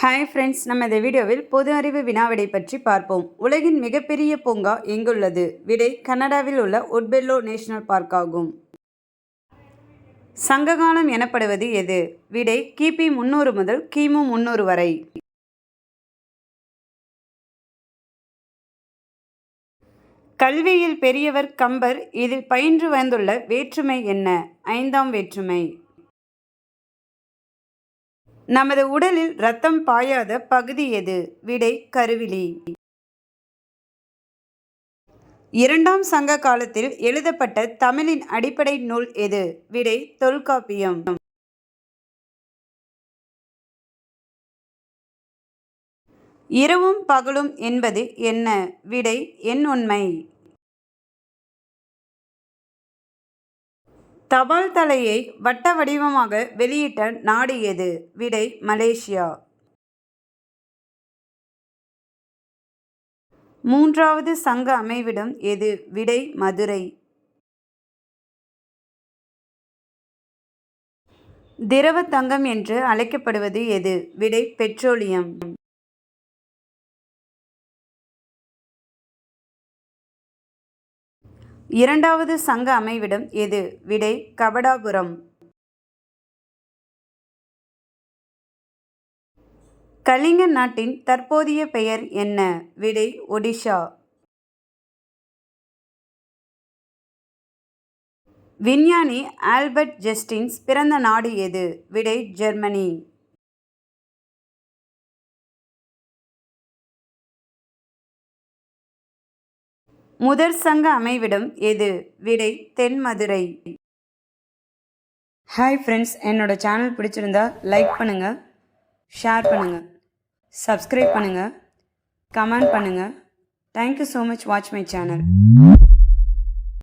Hi friends நம்ம இந்த வீடியோவில் பொது அறிவு வினாவிடை பற்றி பார்ப்போம். உலகின் மிகப்பெரிய பூங்கா எங்குள்ளது? விடை கனடாவில் உள்ள உட்பெல்லோ நேஷனல் பார்க் ஆகும். சங்ககாலம் எனப்படுவது எது? விடை கிபி முன்னூறு முதல் கிமு முன்னூறு வரை. கல்வியில் பெரியவர் கம்பர் இதில் பயின்று வந்துள்ள வேற்றுமை என்ன? ஐந்தாம் வேற்றுமை. நமது உடலில் இரத்தம் பாயாத பகுதி எது? விடை கருவிழி. இரண்டாம் சங்க காலத்தில் எழுதப்பட்ட தமிழின் அடிப்படை நூல் எது? விடை தொல்காப்பியம். இரவும் பகலும் என்பது என்ன? விடை என் உண்மை. தபால் தலையை வட்ட வடிவமாக வெளியிட்ட நாடு எது? விடை மலேசியா. மூன்றாவது சங்க அமைவிடம் எது? விடை மதுரை. திரவ தங்கம் என்று அழைக்கப்படுவது எது? விடை பெட்ரோலியம். இரண்டாவது சங்க அமைவிடம் எது? விடை கபடாபுரம். கலிங்க நாட்டின் தற்போதைய பெயர் என்ன? விடை ஒடிஷா. விஞ்ஞானி ஆல்பர்ட் ஜெஸ்டின்ஸ் பிறந்த நாடு எது? விடை ஜெர்மனி. முதற் சங்க அமைவிடம் எது? விடை தென்மதுரை ஹாய் ஃப்ரெண்ட்ஸ் என்னோட சேனல் பிடிச்சிருந்தா லைக் பண்ணுங்கள் ஷேர் பண்ணுங்கள் சப்ஸ்கிரைப் பண்ணுங்கள் கமெண்ட் பண்ணுங்கள் thank you so much watch my channel